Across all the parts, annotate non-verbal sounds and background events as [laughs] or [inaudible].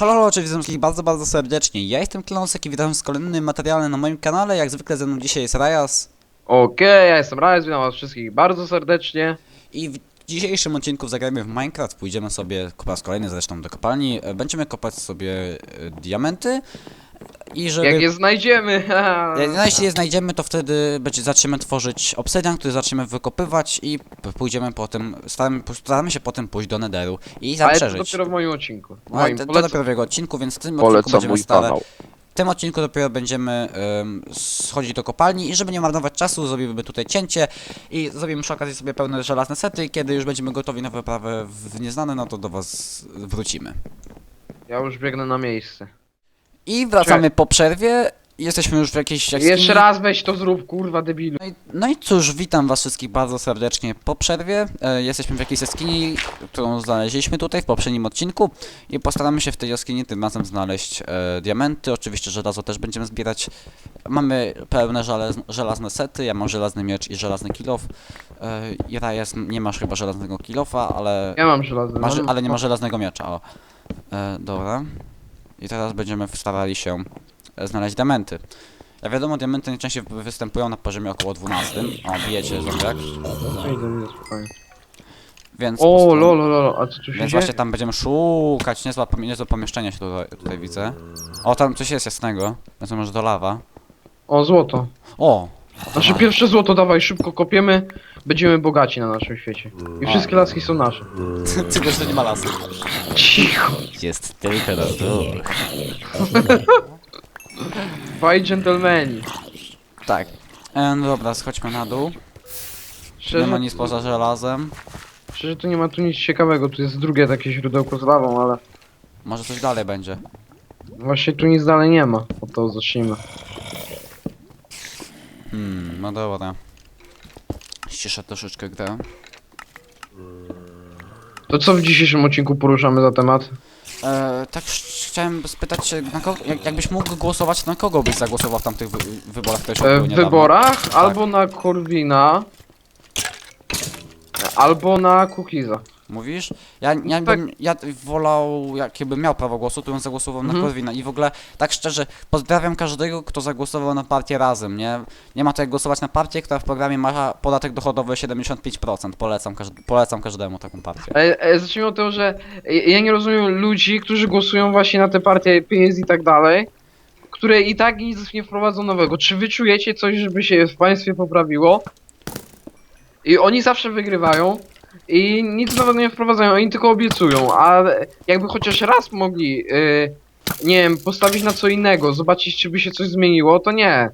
Halo, halo, cześć, witam wszystkich bardzo, bardzo serdecznie. Ja jestem Klonsek i witam z kolejnym materiałem na moim kanale. Jak zwykle ze mną dzisiaj jest Rajas. Okej, ja jestem Rajs, witam was wszystkich bardzo serdecznie. I w dzisiejszym odcinku zagrajmy w Minecraft. Pójdziemy sobie po raz kolejny zresztą do kopalni. E, Będziemy kopać sobie e, diamenty. I żeby... Jak je znajdziemy, [laughs] Jak no, jeśli je znajdziemy, to wtedy będzie, zaczniemy tworzyć obsydian, który zaczniemy wykopywać i p- pójdziemy potem, staramy, staramy się potem pójść do Netheru i tam Ale to przeżyć. dopiero w moim odcinku. W Ale moim, to, to polecam, dopiero w jego odcinku, więc w tym odcinku polecam będziemy mój kanał. W tym odcinku dopiero będziemy em, schodzić do kopalni i żeby nie marnować czasu, zrobimy tutaj cięcie i zrobimy przy okazji sobie pełne żelazne sety i kiedy już będziemy gotowi na wyprawę w nieznane, no to do was wrócimy. Ja już biegnę na miejsce. I wracamy po przerwie. Jesteśmy już w jakiejś jaskini. Jeszcze raz weź to zrób, kurwa debilu. No i, no i cóż, witam was wszystkich bardzo serdecznie po przerwie. E, jesteśmy w jakiejś jaskini, którą znaleźliśmy tutaj w poprzednim odcinku i postaramy się w tej jaskini tym razem znaleźć e, diamenty. Oczywiście żelazo też będziemy zbierać. Mamy pełne żelaz, żelazne sety, ja mam żelazny miecz i żelazny kilof. E, I Rajas, nie masz chyba żelaznego kilofa, ale, Ja mam żelazny. masz, mam- ale nie ma żelaznego miecza. O. E, dobra. I teraz będziemy starali się e, znaleźć diamenty. Jak wiadomo, diamenty najczęściej wy- występują na poziomie około 12. O, bijecie zombiak. Spokojnie. Więc, po O, prostu- a co tu się więc dzieje? właśnie tam będziemy szukać. Niezłe, niezłe pomieszczenie się tutaj, tutaj widzę. O, tam coś jest jasnego. Więc może do lawa. O, złoto. O! Nasze pierwsze złoto dawaj, szybko kopiemy. Będziemy bogaci na naszym świecie. I wszystkie laski są nasze. [laughs] Tylko, że nie ma lasu. Cicho. Jest tylko na dół. Dwaj dżentelmeni. Tak. E, no dobra, schodźmy na dół. Nie ma Szczerze, nic poza żelazem. szczerze to nie ma tu nic ciekawego. Tu jest drugie takie źródełko z lawą, ale Może coś dalej będzie. właśnie tu nic dalej nie ma. Od to zacznijmy. Hmm, no dobra. Ściszę troszeczkę grę. To co w dzisiejszym odcinku poruszamy za temat? E, tak ch- chciałem spytać się, na kogo, jak, jakbyś mógł głosować, na kogo byś zagłosował w tamtych wy, wyborach, które się E, odbyły w niedawno? wyborach albo na Korwina, albo na Cookiesa. Mówisz? Ja, ja, Tak. bym, ja wolał, jakbym miał prawo głosu, to bym zagłosował Mhm. na Korwina. I w ogóle, tak szczerze, pozdrawiam każdego, kto zagłosował na partię razem, nie? Nie ma to jak głosować na partię, która w programie ma podatek dochodowy 75%. Polecam, każd polecam każdemu taką partię. E, e, zacznijmy od tego, że ja nie rozumiem ludzi, którzy głosują właśnie na te partie pieniędzy i tak dalej, które i tak nic nie wprowadzą nowego. Czy wy czujecie coś, żeby się w państwie poprawiło? I oni zawsze wygrywają i nic nowego nie wprowadzają, oni tylko obiecują, a jakby chociaż raz mogli, e, nie wiem, postawić na co innego, zobaczyć czy by się coś zmieniło, to nie.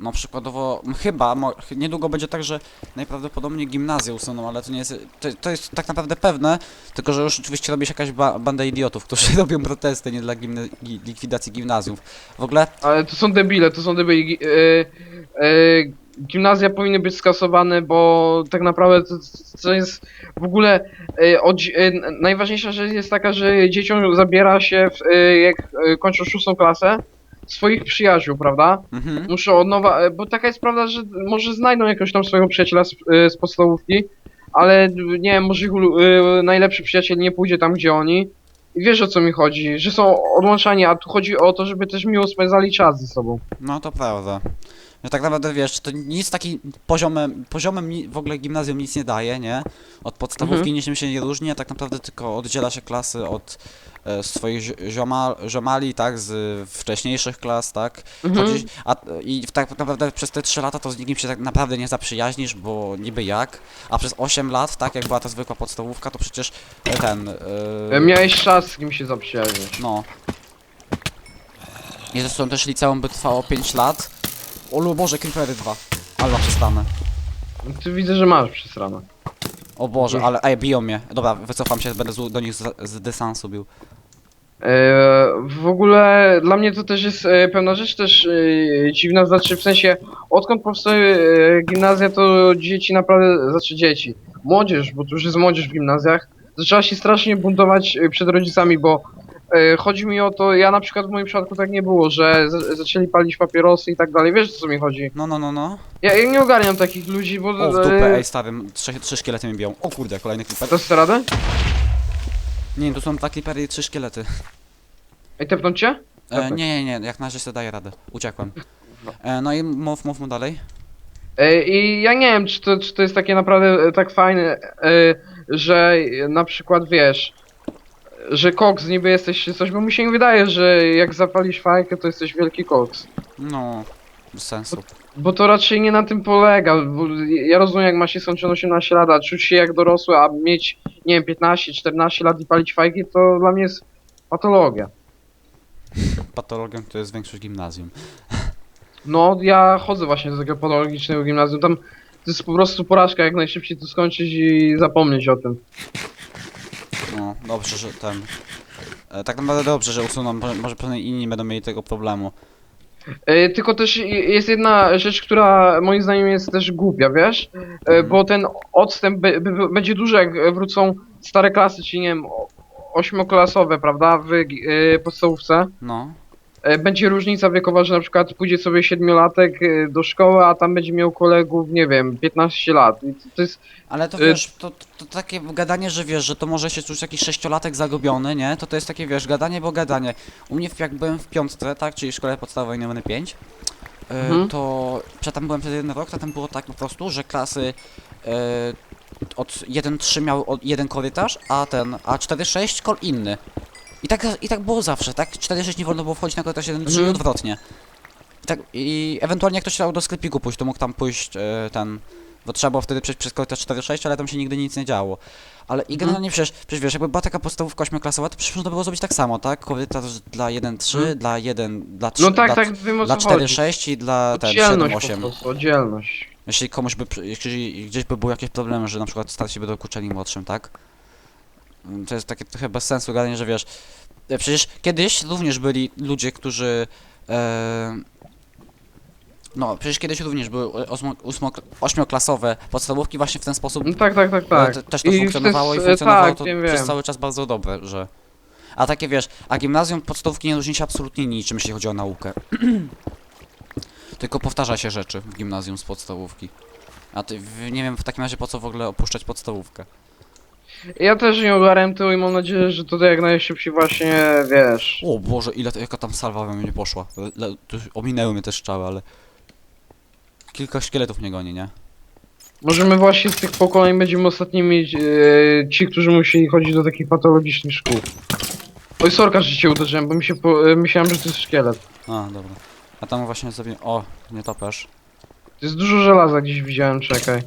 No przykładowo, m, chyba, mo, ch- niedługo będzie tak, że najprawdopodobniej gimnazję usuną, ale to nie jest, to, to jest tak naprawdę pewne, tylko że już oczywiście robi się jakaś ba banda idiotów, którzy [laughs] robią protesty, nie dla gimna gi likwidacji gimnazjów. W ogóle, Ale to są debile, to są debile. E, e, gimnazja powinny być skasowane, bo tak naprawdę to, to jest w ogóle e, od, e, najważniejsza rzecz jest taka, że dzieciom zabiera się, w, e, jak kończą szóstą klasę, swoich przyjaciół, prawda? mhm, Muszą od nowa, bo taka jest prawda, że może znajdą jakiegoś tam swojego przyjaciela z, z podstawówki, ale nie wiem, może ich ulu- najlepszy przyjaciel nie pójdzie tam, gdzie oni. I wiesz o co mi chodzi, że są odłączani, a tu chodzi o to, żeby też miło spędzali czas ze sobą. no to prawda. Że tak naprawdę wiesz, to nic taki poziomem, poziomem ni- w ogóle gimnazjum nic nie daje, nie? Od podstawówki Mhm. niczym się nie różni, a tak naprawdę tylko oddziela się klasy od e, swoich zi- zioma, ziomali, tak, z wcześniejszych klas, tak? Mhm. Chodzisz, a, I tak naprawdę przez te 3 lata to z nikim się tak naprawdę nie zaprzyjaźnisz, bo niby jak, a przez 8 lat, tak, jak była ta zwykła podstawówka, to przecież e, ten... E, e, Miałeś czas z kim się zaprzyjaźnić. no. I zresztą też liceum by trwało 5 lat. O lu- Boże, Creepery 2. Ale przestanę. Ty widzę, że masz przesrane. O Boże, ale ej, biją mnie. Dobra, wycofam się, będę z, do nich z, z dystansu bił. E, w ogóle dla mnie to też jest e, pewna rzecz też e, dziwna, znaczy w sensie odkąd powstaje e, gimnazja to dzieci naprawdę, znaczy dzieci, młodzież, bo to już jest młodzież w gimnazjach, zaczęła się strasznie buntować e, przed rodzicami, bo chodzi mi o to, ja na przykład w moim przypadku tak nie było, że za, zaczęli palić papierosy i tak dalej, wiesz o co mi chodzi? No, no, no, no. Ja, ja nie ogarniam takich ludzi, bo... O, w e, dupę, ej, stary, trzy, trzy szkielety mi biją. O kurde, kolejny Creeper. To jest radę? Nie, tu są dwa klipery i trzy szkielety. Ej, tepnąć cię? E, Dobra. nie, nie, nie, jak na razie sobie daję radę. Uciekłem. E, no i mów, mów mu dalej. Ej, I ja nie wiem, czy to, czy to jest takie naprawdę e, tak fajne, e, że na przykład wiesz, że koks niby jesteś czy coś, bo mi się nie wydaje, że jak zapalisz fajkę, to jesteś wielki koks. No, bez sensu. Bo to raczej nie na tym polega. Bo ja rozumiem, jak ma się skończone 18 lat, a czuć się jak dorosły, a mieć, nie wiem, 15, 14 lat i palić fajki, to dla mnie jest patologia. Patologią to jest większość gimnazjum. No, ja chodzę właśnie do takiego patologicznego gimnazjum. Tam to jest po prostu porażka, jak najszybciej to skończyć i zapomnieć o tym. Dobrze, że ten... E, tak naprawdę dobrze, że usuną, może, może pewnie inni będą mieli tego problemu. E, tylko też i- jest jedna rzecz, która moim zdaniem jest też głupia, wiesz? E, Mhm. bo ten odstęp be, be, będzie duży, jak wrócą stare klasy, czyli nie wiem, o- ośmioklasowe, prawda, w e, podstawówce. No. E, Będzie różnica wiekowa, że na przykład pójdzie sobie siedmiolatek e, do szkoły, a tam będzie miał kolegów, nie wiem, 15 lat. I to- to jest, Ale to Y- wiesz, to, to, takie gadanie, że wiesz, że to może się czuć jakiś sześciolatek zagubiony, nie? To to jest takie, wiesz, gadanie, bo gadanie. U mnie w- jak byłem w piątce, tak, czyli w szkole podstawowej numer 5, y, Mhm. to przed tam byłem przez jeden rok, to tam było tak po prostu, że klasy y, od 1-3 miały od- jeden korytarz, a ten, a 4-6 kol inny. I tak, I tak było zawsze, tak? 4-6 nie wolno było wchodzić na korytarz 1-3 i Mhm. odwrotnie. I, tak, I ewentualnie jak ktoś chciał do sklepiku pójść, to mógł tam pójść y, ten bo trzeba było wtedy przejść przez korytarz 4-6, ale tam się nigdy nic nie działo. Ale i Mhm. generalnie przecież, przecież wiesz, jakby była taka podstawówka ośmioklasowa, to przecież można było zrobić tak samo, tak? Korytarz dla 1-3, Mhm. dla 1, dla 3, no tak, dla, tak, wiem o dla co chodzi. 4-6 i dla ten Oddzielność 7-8. po prostu, oddzielność. Jeśli komuś by, przy- jeśli gdzieś by były jakieś problemy, że na przykład starsi by dokuczali młodszym, tak? To jest takie trochę bez sensu gadanie, że wiesz, e, przecież kiedyś również byli ludzie, którzy e, no, przecież kiedyś również były osmo, ósmo, ośmioklasowe podstawówki właśnie w ten sposób No tak, tak, tak, ale tak. te- też to I funkcjonowało i jest- funkcjonowało tak, to wiem, przez wiem. cały czas bardzo dobre, że... A takie wiesz, a gimnazjum podstawówki nie różni się absolutnie niczym, jeśli chodzi o naukę. [clears throat] Tylko powtarza się rzeczy w gimnazjum z podstawówki. A ty, nie wiem w takim razie po co w ogóle opuszczać podstawówkę. Ja też nie ogarłem tego i mam nadzieję, że tutaj jak najszybciej właśnie, wiesz... O Boże, ile to, jaka tam salwa we mnie poszła. Le, tu ominęły mnie te strzały, ale... Kilka szkieletów mnie goni, nie? Może my właśnie z tych pokoleń będziemy ostatnimi e, ci, którzy musieli chodzić do takich patologicznych szkół. Oj, sorka, że cię uderzyłem, bo mi się po, e, myślałem, że to jest szkielet. A, dobra. A tam właśnie sobie... O, nie topesz. To jest dużo żelaza gdzieś widziałem, czekaj.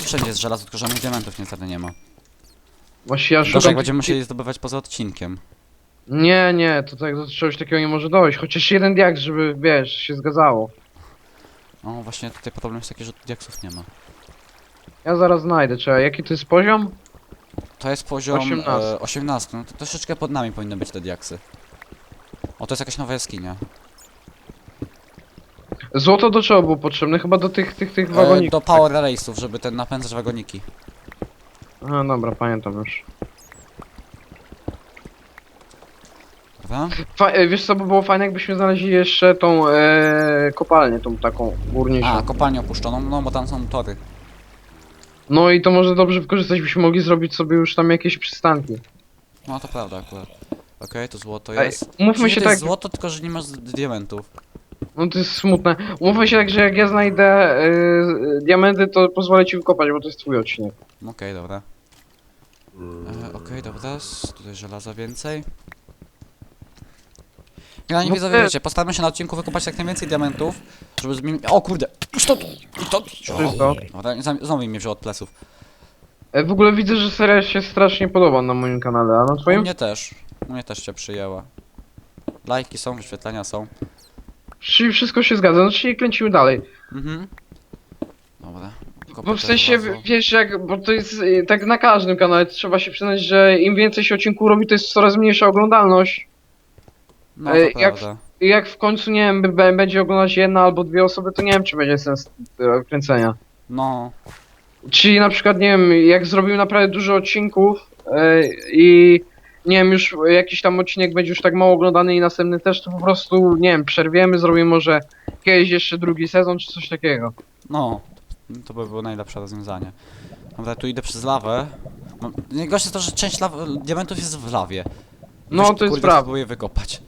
Wszędzie jest żelazo, tylko żadnych diamentów niestety nie ma. Właśnie ja Gorzej, szukam... będziemy musieli zdobywać poza odcinkiem. Nie, nie, to tak do czegoś takiego nie może dojść. Chociaż jeden diak, żeby, wiesz, się zgadzało. No właśnie tutaj problem jest taki, że diaksów nie ma. Ja zaraz znajdę, czekaj, jaki to jest poziom? To jest poziom 18. 18, e, 18 no to troszeczkę pod nami powinny być te diaksy. O, to jest jakaś nowa jaskinia. Złoto do czego było potrzebne? Chyba do tych, tych, tych E, wagoników. do power race'ów, żeby ten napędzać wagoniki. A, dobra, pamiętam już. Dobra? Fa e, wiesz co by było fajne, jakbyśmy znaleźli jeszcze tą e, kopalnię, tą taką górniczą. A, kopalnię opuszczoną, no bo tam są tory. No i to może dobrze wykorzystać, byśmy mogli zrobić sobie już tam jakieś przystanki. No to prawda akurat. Okej, to złoto Ej, jest. Czyli się to jest tak, złoto, tylko że nie masz diamentów. no to jest smutne. Umówmy się tak, że jak ja znajdę e, diamenty, to pozwolę ci wykopać, bo to jest twój odcinek. Okej, dobra. Okej, dobra, s- tutaj żelaza więcej. Ja nie No widzę, wiecie, postaramy się na odcinku wykopać jak najwięcej diamentów, żeby zmienić... O kurde! Stąd! Jest to. Dobra, zam- znowu mi wziął od pleców. E, w ogóle widzę, że seria się strasznie podoba na moim kanale, a na U twoim? mnie też. U mnie też cię przyjęła. Lajki są, wyświetlenia są. Czyli wszystko się zgadza, no czyli kręcimy dalej. Mhm. Bo w sensie, wiesz, jak, bo to jest y, tak na każdym kanale, trzeba się przyznać, że im więcej się odcinku robi, to jest coraz mniejsza oglądalność. No to e, jak- prawda. I jak w końcu, nie wiem, b- b- będzie oglądać jedna albo dwie osoby, to nie wiem, czy będzie sens e, kręcenia. No. Czyli na przykład, nie wiem, jak zrobimy naprawdę dużo odcinków i nie wiem, już jakiś tam odcinek będzie już tak mało oglądany i następny też, to po prostu, nie wiem, przerwiemy, zrobimy może kiedyś jeszcze drugi sezon, czy coś takiego. No. To by było najlepsze rozwiązanie. Dobra, tu idę przez lawę. No, Najgorsze to, że część law diamentów jest w lawie. No, Ktoś, to jest kurde, prawda. próbuje wykopać.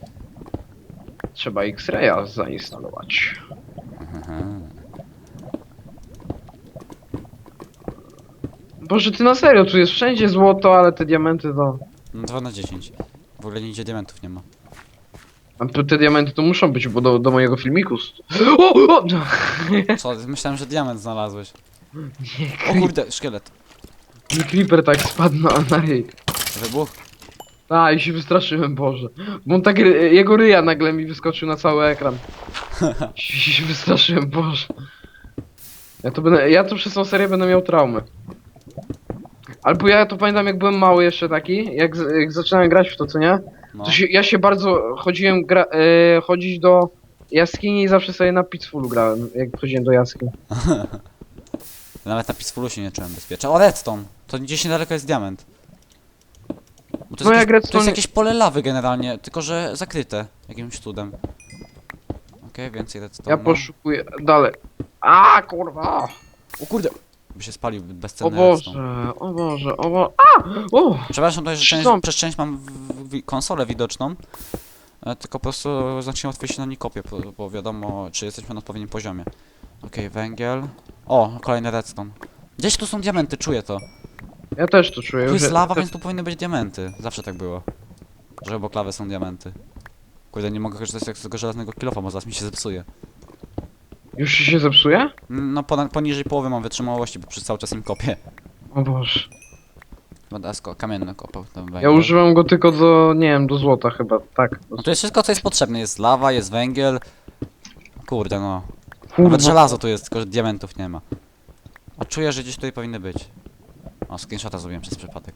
Trzeba X-Raya zainstalować. Boże, ty na serio, tu jest wszędzie złoto, ale te diamenty to... No 2 na 10. W ogóle nigdzie diamentów nie ma. A te- te diamenty to muszą być, bo do, do mojego filmiku... O, o! Co? Myślałem, że diament znalazłeś. O Nie, kurde, szkielet. mi creeper tak spadł na, na ryj. Wybuch? A, i się wystraszyłem, Boże. Bo on tak, ry- jego ryja nagle mi wyskoczył na cały ekran. [laughs] się, się wystraszyłem, Boże. Ja to będę, ja to przez tą serię będę miał traumy. Albo ja to pamiętam jak byłem mały jeszcze taki, jak, z- jak zaczynałem grać w to, co nie? No. To się, ja się bardzo chodziłem gra, e, chodzić do jaskini i zawsze sobie na Peacefulu grałem, jak chodziłem do jaskini. [laughs] Nawet na Peacefulu się nie czułem bezpiecznie. O, redstone! To gdzieś niedaleko jest diament. Bo to, No jest jak jakieś, to redstone- jest jakieś pole lawy generalnie, tylko że zakryte jakimś cudem. Okej, więcej redstone. Ja poszukuję dalej. A kurwa! O kurde! By się spalił O bezcenny Boże, redstone. o Boże, o Boże. A! O! Przepraszam, to jest, że część, przez część mam w, w, konsolę widoczną. e, Tylko po prostu zacznie łatwiej się na nie kopię, bo, bo wiadomo, czy jesteśmy na odpowiednim poziomie. Okej, węgiel. O, kolejny redstone. Gdzieś tu są diamenty, czuję to. Ja też to czuję. Tu jest że- lawa, więc tu powinny być diamenty. Zawsze tak było. Że obok lawy są diamenty. Kurde, nie mogę korzystać z tego żelaznego kilofa, bo zaraz mi się zepsuje. Już się zepsuje? No ponad, poniżej połowy mam wytrzymałości, bo przez cały czas im kopię. O Boże. Będę sko kamienny kopał ten węgiel. Ja używam go tylko do, nie wiem, do złota chyba, tak. No to jest wszystko, co jest potrzebne. Jest lawa, jest węgiel. Kurde, no. Kurwa. Nawet żelazo tu jest, tylko że diamentów nie ma. A czuję, że gdzieś tutaj powinny być. O, screenshota zrobiłem przez przypadek.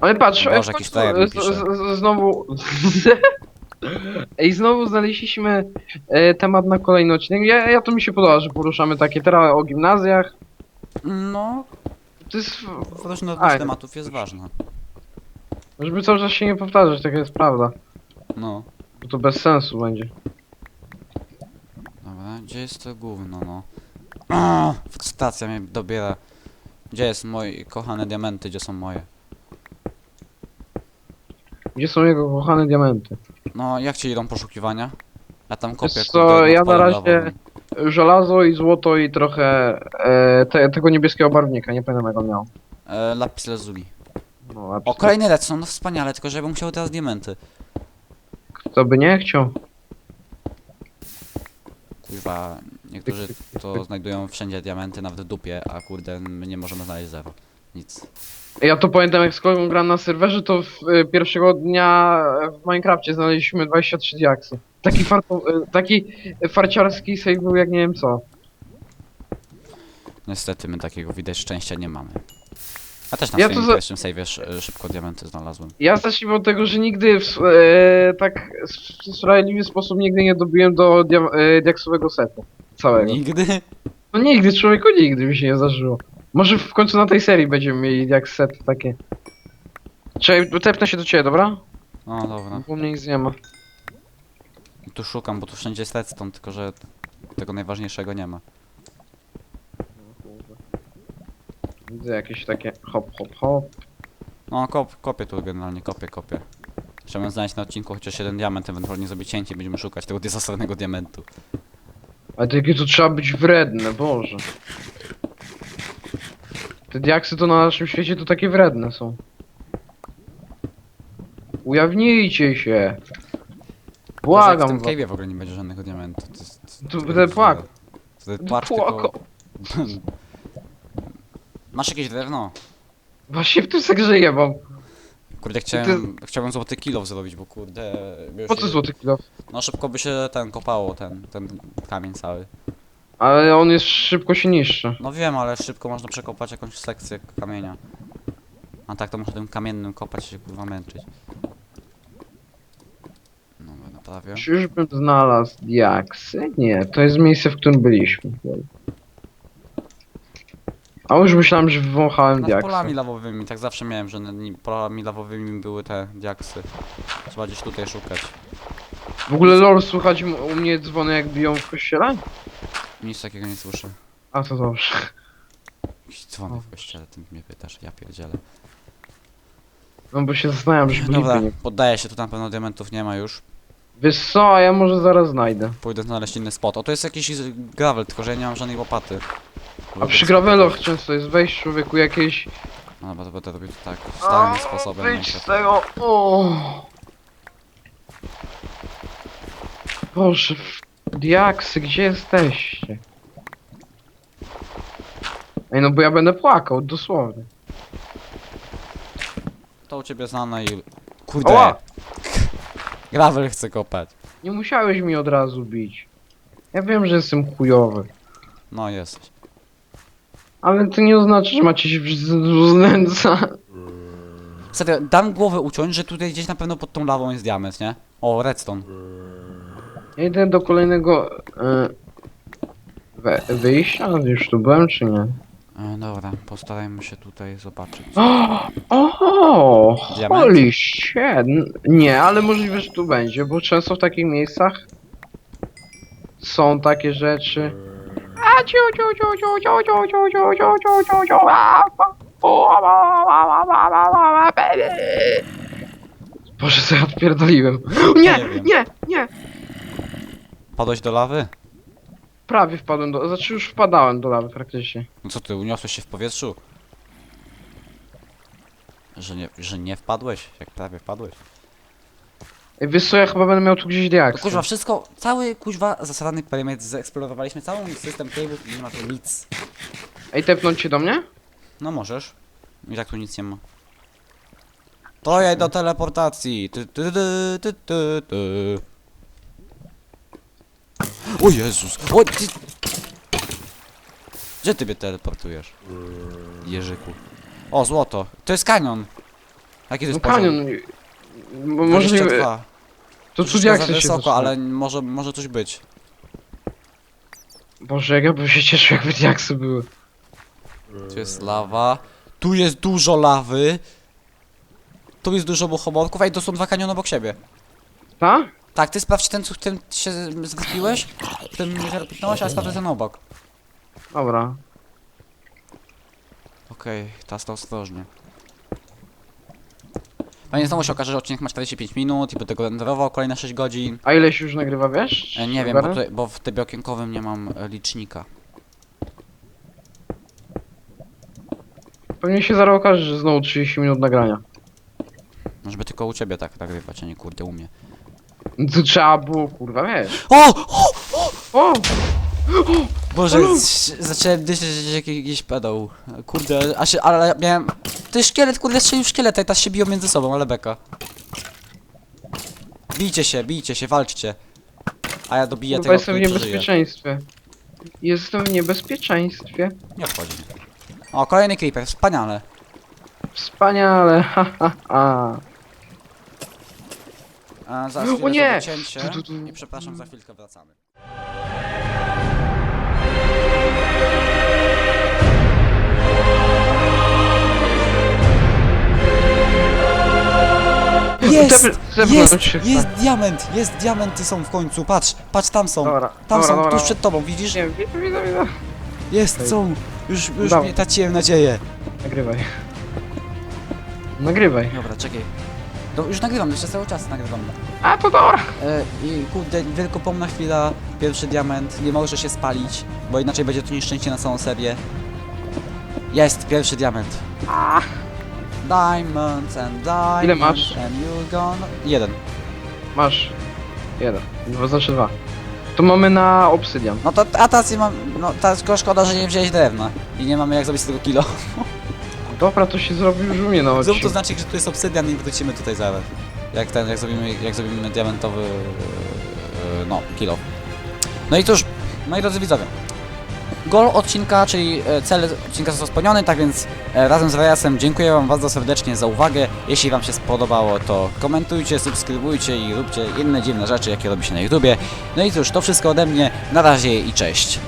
Ale patrz, Boże, e, jakiś mi e, z, pisze. z, z, znowu... [laughs] Ej, znowu znaleźliśmy e, temat na kolejny odcinek. Ja, ja to mi się podoba, że poruszamy takie teraz o gimnazjach. No, To jest... różnorodność Aj. tematów jest ważna. Żeby cały czas się nie powtarzać, taka jest prawda. No. Bo to bez sensu będzie. Dobra, gdzie jest to gówno, no? Aaa, [clears throat] Stacja mnie dobiera. Gdzie jest moje kochane diamenty, gdzie są moje? Gdzie są jego kochane diamenty? No, jak ci idą poszukiwania? Ja tam kopię, Wiesz co, ja na razie-. Żelazo i złoto i trochę e, te, tego niebieskiego barwnika, nie pamiętam jak on miał. E, lapis lazuli. No, a O, kolejny redstone, no wspaniale, tylko żebym musiał teraz diamenty. Kto by nie chciał? Kurwa, niektórzy to znajdują wszędzie diamenty, nawet w dupie, a kurde, my nie możemy znaleźć zero. Nic. Ja to pamiętam jak z kolegą gram na serwerze, to w, e, pierwszego dnia w Minecrafcie znaleźliśmy 23 diaksy. Taki, farto, e, taki farciarski save był jak nie wiem co. Niestety my takiego widać szczęścia nie mamy. A też na Ja swoim to za- pierwszym save'ie sz- szybko diamenty znalazłem. Ja zacznijmy od tego, że nigdy w s- e, tak w sprawiedliwy sposób nigdy nie dobiłem do dia, e, diaksowego setu. Całego. Nigdy? No nigdy, człowieku, nigdy mi się nie zdarzyło. Może w końcu na tej serii będziemy mieli diaks set takie. Czekaj, tepnę się do ciebie, dobra? No dobra. U mnie nic nie ma. Tu szukam, bo tu wszędzie jest redstone, tylko że tego najważniejszego nie ma. Widzę jakieś takie hop, hop, hop. No, kop, kopię tu generalnie, kopię, kopię. Chciałbym znaleźć na odcinku chociaż jeden diament, ewentualnie zrobić cięcie i będziemy szukać tego [laughs] zasadnego diamentu. Ale to jakie to trzeba być wredne, Boże. Te diaksy to na naszym świecie to takie wredne są. Ujawnijcie się. Błagam w was. tym cave'ie w ogóle nie będzie żadnego diamentu. To jest... Tu to jest płakał. To jest płacz. [laughs] Masz jakieś drewno? Właśnie w tym sektorze jebam. Kurde, chciałem, chciałbym złoty kilo zrobić, bo kurde... Po co złoty kilo? No szybko by się ten kopało, ten, ten kamień cały. Ale on jest szybko się niszczy. No wiem, ale szybko można przekopać jakąś sekcję kamienia. A tak to muszę tym kamiennym kopać się kurwa męczyć. No, naprawię. Czyżbym znalazł diaksy? Nie, to jest miejsce, w którym byliśmy. A już myślałem, że wąchałem Nad diaksy. polami lawowymi, tak zawsze miałem, że nad polami lawowymi były te diaksy. Trzeba gdzieś tutaj szukać. W ogóle lol, słychać m- u mnie dzwony jak biją w kościele? Nic takiego nie słyszę. A to dobrze. Jakiś dzwonek w kościele, ty mnie pytasz, ja pierdzielę. No bo się zastanawiam, żeby Dobra, nie... poddaję się, tu na pewno diamentów nie ma już. Wiesz co, a ja może zaraz znajdę. Pójdę znaleźć inny spot. O, to jest jakiś gravel, tylko że ja nie mam żadnej łopaty. A przy robić. często jest wejść człowieku jakieś... No, bo to będę robił to tak, stałym sposobem. Wyjdź z tego... O. Boże, diaksy, gdzie jesteście? Ej, no bo ja będę płakał, dosłownie. To u ciebie znane i... Kurde! Ała! [laughs] Gravel chce kopać. Nie musiałeś mi od razu bić. Ja wiem, że jestem chujowy. No, jesteś. Ale to nie oznacza, że macie się z- znęca. Serio, dam głowę uciąć, że tutaj gdzieś na pewno pod tą lawą jest diament, nie? O, redstone. Ja idę do kolejnego... E, we, wyjścia? Już tu byłem, czy nie? E, dobra, postarajmy się tutaj zobaczyć. O, holy shit. Nie, ale możliwe, że tu będzie, bo często w takich miejscach są takie rzeczy. A, ciu, ciu, ciu, ciu, ciu, ciu, ciu, ciu, ciu, ciu, ciu, ciu, a, a, o, a, a, a, a, a, a, a, baby. Boże, co ja odpierdoliłem. Nie, Nie wiem. nie, nie. Padłeś do lawy? Prawie wpadłem do... Znaczy już wpadałem do lawy praktycznie. No co ty, uniosłeś się w powietrzu? Że nie, że nie wpadłeś? Jak prawie wpadłeś? Ej, Wiesz co, ja chyba będę miał tu gdzieś No kuźwa, wszystko, cały kuźwa zasrany perymetr zeksplorowaliśmy, cały system cable'ów i nie ma tu nic. Ej, tepnąć się do mnie? No możesz. I tak tu nic nie ma. To jej do teleportacji. Ty, ty, ty, ty, ty, ty. O Jezus! O, ty... Gdzie ty mnie teleportujesz? Jerzyku. O, złoto. To jest kanion. Jaki to No jest kanion. Mo- Możliwe... 22. To diaksy za się wysoko, ale może, może coś być. Boże, jak ja bym się cieszył, jakby diaksy były. Tu jest lawa. Tu jest dużo lawy. Tu jest dużo muchomorków. Ej, to są dwa kaniony obok siebie. Ta? Tak, ty sprawdź ten, co w tym się zgapiłeś, w tym nie kliknąłeś, a sprawdź ten obok. Dobra. Okej, teraz to ostrożnie. Panie, znowu się okaże, że odcinek ma 45 minut i będę go renderował kolejne 6 godzin. A ile się już nagrywa, wiesz? E, nie wiem, bo, Ogarnę? tutaj, bo w trybie okienkowym nie mam e, licznika. Pewnie się zaraz okaże, że znowu 30 minut nagrania. No, żeby tylko u ciebie tak nagrywać, a nie kurde u mnie. No To trzeba było, kurwa, wiesz. O! o! O! Boże, z- zacząłem dyszeć jak jakiś, jakiś pedał. Kurde, a się, ale miałem... Ty szkielet, kurde, strzelił szkieleta i teraz się biją między sobą, ale beka. Bijcie się, bijcie się, walczcie. A ja dobiję Kurwa, tego, jestem w który przeżyje. niebezpieczeństwie. Jestem w niebezpieczeństwie. Nie obchodzi mnie. O, kolejny creeper, wspaniale. Wspaniale, [laughs] ha, ha, ha. A, zaraz O chwilę nie! Tu, tu, tu. i przepraszam, za chwilkę wracamy. Jest! Jest! się Jest diament! Jest diamenty są w końcu, patrz! Patrz, tam są! Dobra, Tam dobra, są, dobra. tuż przed tobą, widzisz? Nie, widzę, widzę, widzę. Jest, są! Już, już Dawaj. mnie traciłem nadzieję. Nagrywaj. Nagrywaj. Dobra, czekaj. No, już nagrywam, jeszcze cały czas nagrywam. A, to dobra. E, I kurde, wielkopomna chwila, pierwszy diament, nie może się spalić, bo inaczej będzie to nieszczęście na całą serię. Jest, pierwszy diament. Diamonds and diamonds Ile masz? and. Jeden. Masz. Jeden. Dwa, znaczy dwa. To mamy na obsydian. No to, a teraz nie mam, no teraz tylko szkoda, że nie wziąłeś drewna. I nie mamy jak zrobić z tego kilo. [laughs] Dobra, to się zrobi już u mnie na Zrób to znaczy, że tu jest obsydian i wrócimy tutaj zaraz. Jak ten, jak zrobimy, jak zrobimy diamentowy, e, no, kilo. No i cóż, moi drodzy widzowie. Goal odcinka, czyli e, cel odcinka został spełniony, tak więc e, razem z Rajasem dziękuję wam bardzo serdecznie za uwagę. Jeśli wam się spodobało, to komentujcie, subskrybujcie i róbcie inne dziwne rzeczy, jakie robi się na YouTubie. No i cóż, to wszystko ode mnie. Na razie i cześć.